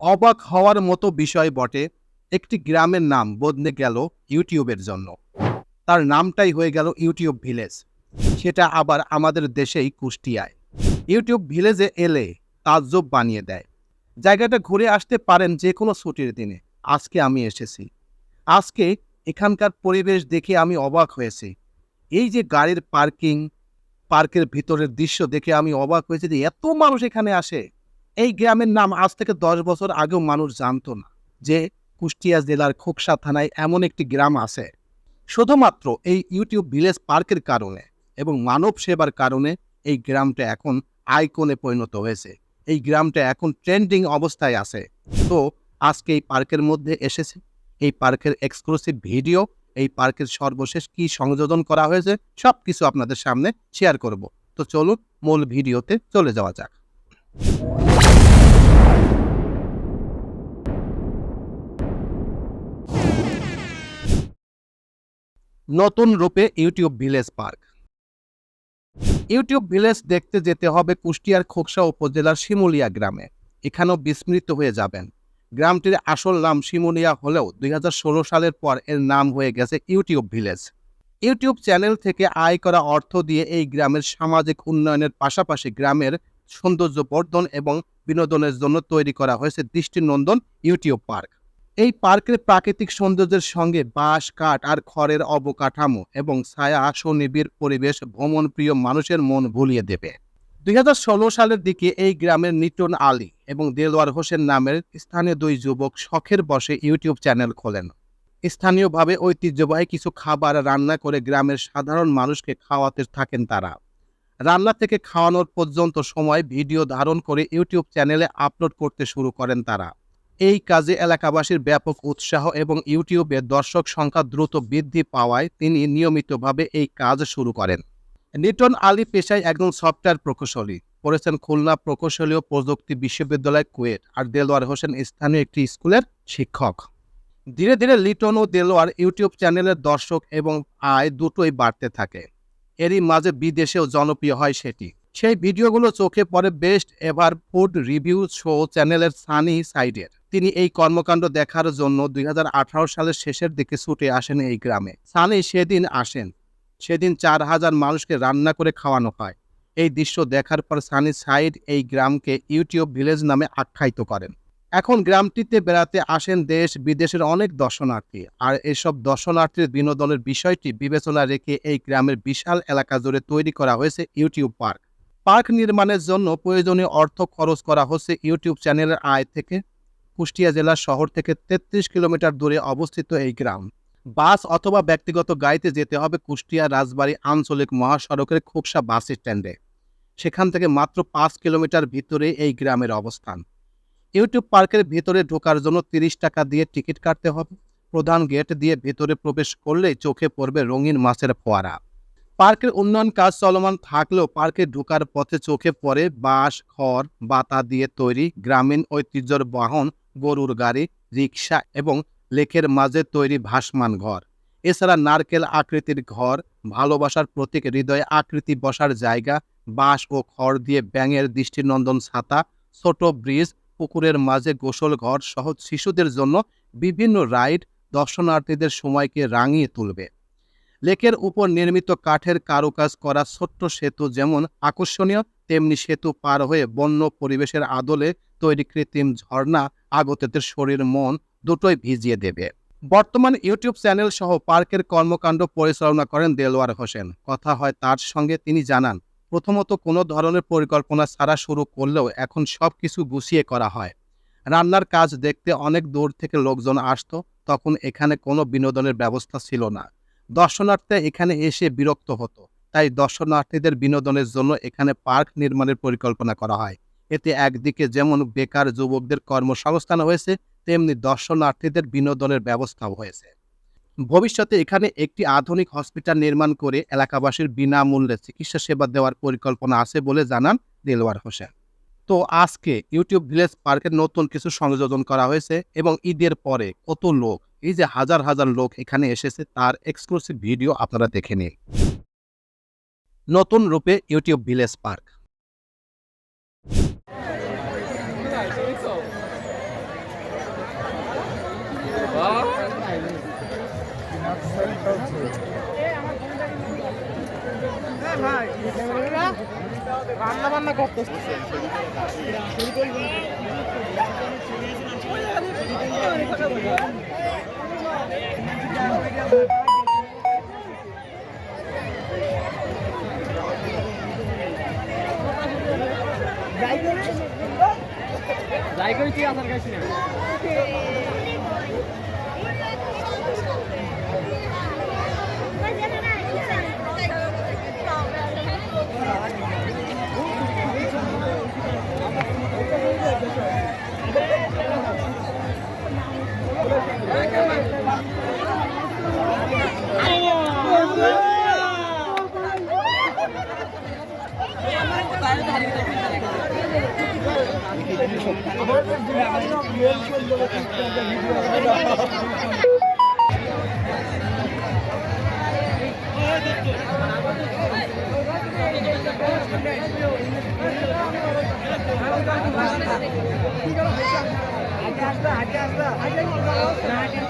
অবাক হওয়ার মতো বিষয় বটে, একটি গ্রামের নাম বদলে গেল ইউটিউবের জন্য। তার নামটাই হয়ে গেল ইউটিউব ভিলেজ। সেটা আবার আমাদের দেশেই কুষ্টিয়ায়। ইউটিউব ভিলেজে এলে তাজ্জব বানিয়ে দেয়। জায়গাটা ঘুরে আসতে পারেন যে কোনো ছুটির দিনে। আজকে আমি এসেছি। আজকে এখানকার পরিবেশ দেখে আমি অবাক হয়েছি। এই যে গাড়ির পার্কিং, পার্কের ভিতরের দৃশ্য দেখে আমি অবাক হয়েছি যে এত মানুষ এখানে আসে। এই গ্রামের নাম আজ থেকে দশ বছর আগেও মানুষ জানতো না যে কুষ্টিয়া জেলার খোকসা থানায় এমন একটি গ্রাম আছে। শুধুমাত্র এই ইউটিউব ভিলেজ পার্কের কারণে এবং মানব সেবার কারণে এই গ্রামটা এখন আইকনে পরিণত হয়েছে। এই গ্রামটা এখন ট্রেন্ডিং অবস্থায় আছে। তো আজকে এই পার্কের মধ্যে এসেছে। এই পার্কের এক্সক্লুসিভ ভিডিও, এই পার্কের সর্বশেষ কি সংযোজন করা হয়েছে সব কিছু আপনাদের সামনে শেয়ার করব। তো চলুন মূল ভিডিওতে চলে যাওয়া যাক। নতুন রূপে YouTube village park. YouTube village দেখতে যেতে হবে কুষ্টিয়ার খোকসা উপজেলার শিমুলিয়া গ্রামে। এখানেও বিস্মৃত হয়ে যাবেন। গ্রামটির আসল নাম শিমুলিয়া হলেও দুই হাজার ষোলো সালের পর এর নাম হয়ে গেছে ইউটিউব ভিলেজ। ইউটিউব চ্যানেল থেকে আয় করা অর্থ দিয়ে এই গ্রামের সামাজিক উন্নয়নের পাশাপাশি গ্রামের সৌন্দর্য বর্ধন এবং বিনোদনের জন্য তৈরি করা হয়েছে দৃষ্টিনন্দন ইউটিউব পার্ক। এই পার্কের প্রাকৃতিক সৌন্দর্যের সঙ্গে বাঁশ, কাঠ আর খড়ের অবকাঠামো এবং ছায়া সুনিবিড় পরিবেশ ভ্রমণ প্রিয় মানুষের মন ভুলিয়ে দেবে। দুই হাজার ষোলো সালের দিকে এই গ্রামের নিটন আলী এবং দেলোয়ার হোসেন নামের স্থানীয় দুই যুবক শখের বসে ইউটিউব চ্যানেল খোলেন। স্থানীয়ভাবে ঐতিহ্যবাহী কিছু খাবার রান্না করে গ্রামের সাধারণ মানুষকে খাওয়াতে থাকেন তারা। রান্না থেকে খাওয়ানোর পর্যন্ত সময় ভিডিও ধারণ করে ইউটিউব চ্যানেলে আপলোড করতে শুরু করেন তারা। এই কাজে এলাকাবাসীর ব্যাপক উৎসাহ এবং ইউটিউবে দর্শক সংখ্যা দ্রুত বৃদ্ধি পাওয়ায় তিনি নিয়মিতভাবে এই কাজ শুরু করেন। নিটন আলী পেশায় একজন সফটওয়্যার প্রকৌশলী। পড়েছেন খুলনা প্রকৌশলী ও প্রযুক্তি বিশ্ববিদ্যালয় কুয়েট আর দেলোয়ার হোসেন স্থানীয় একটি স্কুলের শিক্ষক। ধীরে ধীরে লিটন ও দেলোয়ার ইউটিউব চ্যানেলের দর্শক এবং আয় দুটোই বাড়তে থাকে। এরই মাঝে বিদেশেও জনপ্রিয় হয় সেটি। সেই ভিডিওগুলো চোখে পড়ে best ever food review show চ্যানেলের সানি সাইডের। তিনি এই কর্মকাণ্ড দেখার জন্য দুই হাজার আঠারো সালের শেষের দিকে ছুটে আসেন এই গ্রামে। সানি সেদিন আসেন। সেদিন চার হাজার মানুষকে রান্না করে খাওয়ানো হয়। এই দৃশ্য দেখার পর সানি সাইড এই গ্রামকে ইউটিউব ভিলেজ নামে আখ্যায়িত করেন। এখন গ্রামটিতে বেড়াতে আসেন দেশ বিদেশের অনেক দর্শনার্থী। আর এসব দর্শনার্থীর বিনোদনের বিষয়টি বিবেচনা রেখে এই গ্রামের বিশাল এলাকা জুড়ে তৈরি করা হয়েছে ইউটিউব পার্ক। পার্ক নির্মাণের জন্য প্রয়োজনীয় অর্থ খরচ করা হচ্ছে ইউটিউব চ্যানেলের আয় থেকে কুষ্টিয়া জেলার শহর থেকে তেত্রিশ কিলোমিটার দূরে অবস্থিত এই গ্রাম। বাস অথবা ব্যক্তিগত গাড়িতে যেতে হবে কুষ্টিয়া রাজবাড়ী আঞ্চলিক মহাসড়কের খোকসা বাস স্ট্যান্ডে। সেখান থেকে মাত্র পাঁচ কিলোমিটার ভিতরে এই গ্রামের অবস্থান। ইউটিউব পার্কের ভিতরে ঢোকার জন্য তিরিশ টাকা দিয়ে টিকিট কাটতে হবে। প্রধান গেট দিয়ে ভেতরে প্রবেশ করলে চোখে পড়বে রঙিন মাছের ফোয়ারা। পার্কের উন্নয়ন কাজ চলমান থাকলেও পার্কে ঢোকার পথে চোখে পড়ে বাঁশ, খড়, বাতা দিয়ে তৈরি গ্রামীণ ঐতিহ্যর বাহন, গরুর গাড়ি রিক্সা এবং লেকের মাঝে তৈরি ভাসমান ঘর। এছাড়া নারকেল আকৃতির ঘর, ভালোবাসার প্রতীক, হৃদয়ে আকৃতি বসার জায়গা, বাঁশ ও খড় দিয়ে ব্যাঙের দৃষ্টিনন্দন ছাতা, ছোট ব্রিজ, পুকুরের মাঝে গোসল ঘর সহ শিশুদের জন্য বিভিন্ন রাইড দর্শনার্থীদের সময়কে রাঙিয়ে তুলবে। লেকের উপর নির্মিত কাঠের কারুকাজ করা ছোট্ট সেতু যেমন আকর্ষণীয়, তেমনি সেতু পার হয়ে বন্য পরিবেশের আদলে তৈরি কৃত্রিম ঝর্ণা আগতদের শরীর, মন দুটোই ভিজিয়ে দেবে। বর্তমান ইউটিউব চ্যানেল সহ পার্কের কর্মকাণ্ড পরিচালনা করেন দেলোয়ার হোসেন। কথা হয় তার সঙ্গে তিনি জানান, প্রথমত কোনো ধরনের পরিকল্পনা ছাড়া শুরু করলেও এখন সব কিছু গুছিয়ে করা হয়। রান্নার কাজ দেখতে অনেক দূর থেকে লোকজন আসতো, তখন এখানে কোনো বিনোদনের ব্যবস্থা ছিল না। দর্শনার্থী এখানে এসে বিরক্ত হতো। তাই দর্শনার্থীদের বিনোদনের জন্য এখানে পার্ক নির্মাণের পরিকল্পনা করা হয়। এতে একদিকে যেমন বেকার যুবকদের কর্মসংস্থান হয়েছে, তেমনি দর্শনার্থীদের বিনোদনের ব্যবস্থাও হয়েছে। ভবিষ্যতে এখানে একটি আধুনিক হসপিটাল নির্মাণ করে এলাকাবাসীর বিনামূল্যে চিকিৎসা সেবা দেওয়ার পরিকল্পনা আছে বলে জানান দেলোয়ার হোসেন। তো আজকে ইউটিউব ভিলেজ পার্কের নতুন কিছু সংযোজন করা হয়েছে এবং ঈদের পরে কত লোক, এই যে হাজার হাজার লোক এখানে এসেছে তার এক্সক্লুসিভ ভিডিও আপনারা দেখে নিন। নতুন রূপে ইউটিউব ভিলেজ পার্ক। রান্না বান্না করতেছে। যাই করে তুই আসার না হাজার হাজার হাজার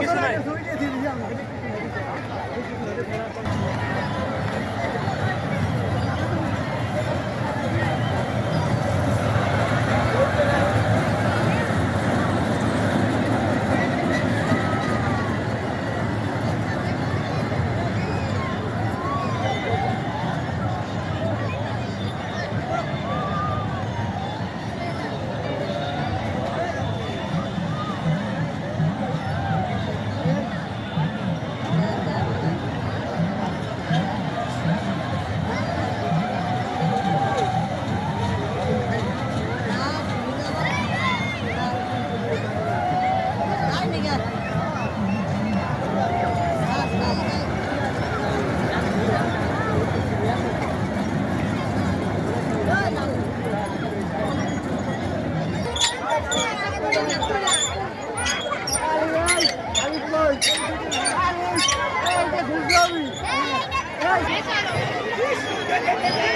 কিছু নাই। ¡Ay!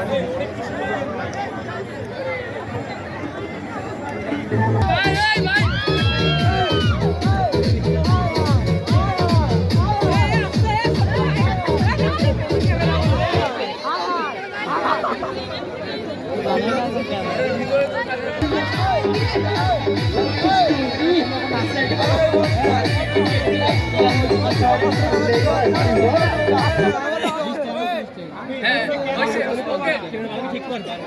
হয়ে গেছে luôn.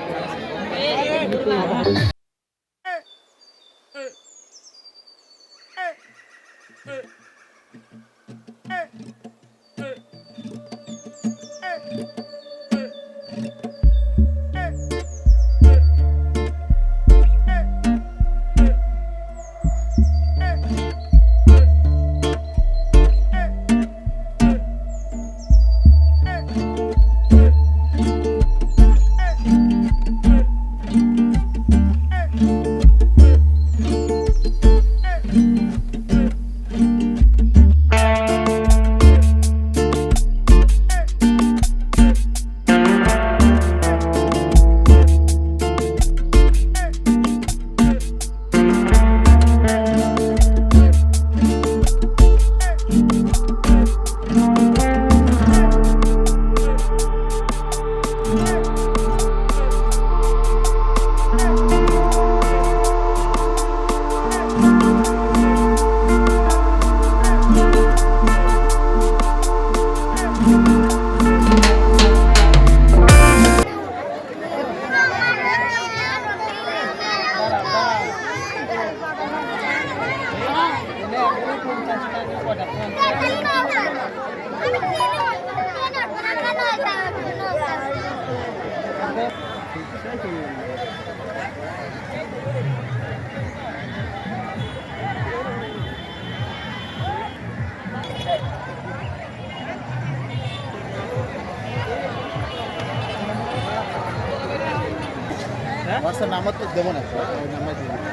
হোয়াটসঅ্যাপ নাম্বার তো দেবো না। ওই নাম্বার দিয়ে দিবো।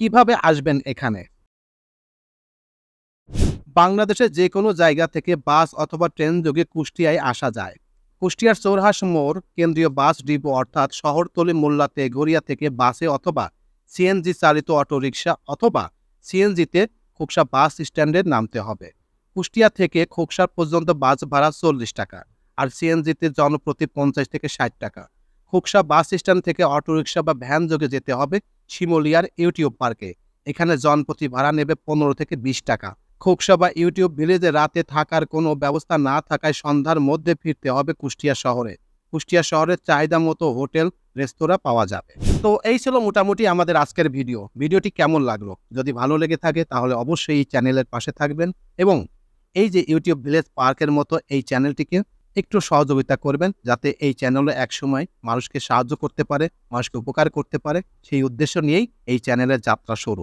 কীভাবে আসবেন এখানে? বাংলাদেশে যে কোনো জায়গা থেকে বাস অথবা ট্রেন যোগে কুষ্টিয়ায় আসা যায়। কুষ্টিয়ার চৌরহাস মোড় কেন্দ্রীয় বাস ডিপো অর্থাৎ শহরতলি মোল্লাতে গড়িয়া থেকে বাসে অথবা সিএনজি চালিত অটোরিকশা অথবা সিএনজিতে খোকসা বাস স্ট্যান্ডে নামতে হবে। কুষ্টিয়া থেকে খোকসা পর্যন্ত বাস ভাড়া চল্লিশ টাকা আর সিএনজিতে জনপ্রতি পঞ্চাশ থেকে ষাট টাকা। খোকসা বাস স্ট্যান্ড থেকে অটোরিকশা বা ভ্যান যোগে যেতে হবে শিমলিয়ার ইউটিউব পার্কে। এখানে জনপ্রতি ভাড়া নেবে পনেরো থেকে বিশ টাকা। খোকসা বা ইউটিউব ভিলেজে রাতে থাকার কোনো ব্যবস্থা না থাকায় সন্ধ্যার মধ্যে ফিরতে হবে কুষ্টিয়া শহরে। কুষ্টিয়া শহরের চাহিদা মতো হোটেল, রেস্তোরাঁ পাওয়া যাবে। তো এই ছিল মোটামুটি আমাদের আজকের ভিডিও। ভিডিওটি কেমন লাগল? যদি ভালো লেগে থাকে তাহলে অবশ্যই এই চ্যানেলের পাশে থাকবেন এবং এই যে ইউটিউব ভিলেজ পার্কের মতো এই চ্যানেলটিকে একটু সহযোগিতা করবেন যাতে এই চ্যানেলে একসময় মানুষকে সাহায্য করতে পারে, মানুষকে উপকার করতে পারে। সেই উদ্দেশ্য নিয়েই এই চ্যানেলের যাত্রা শুরু।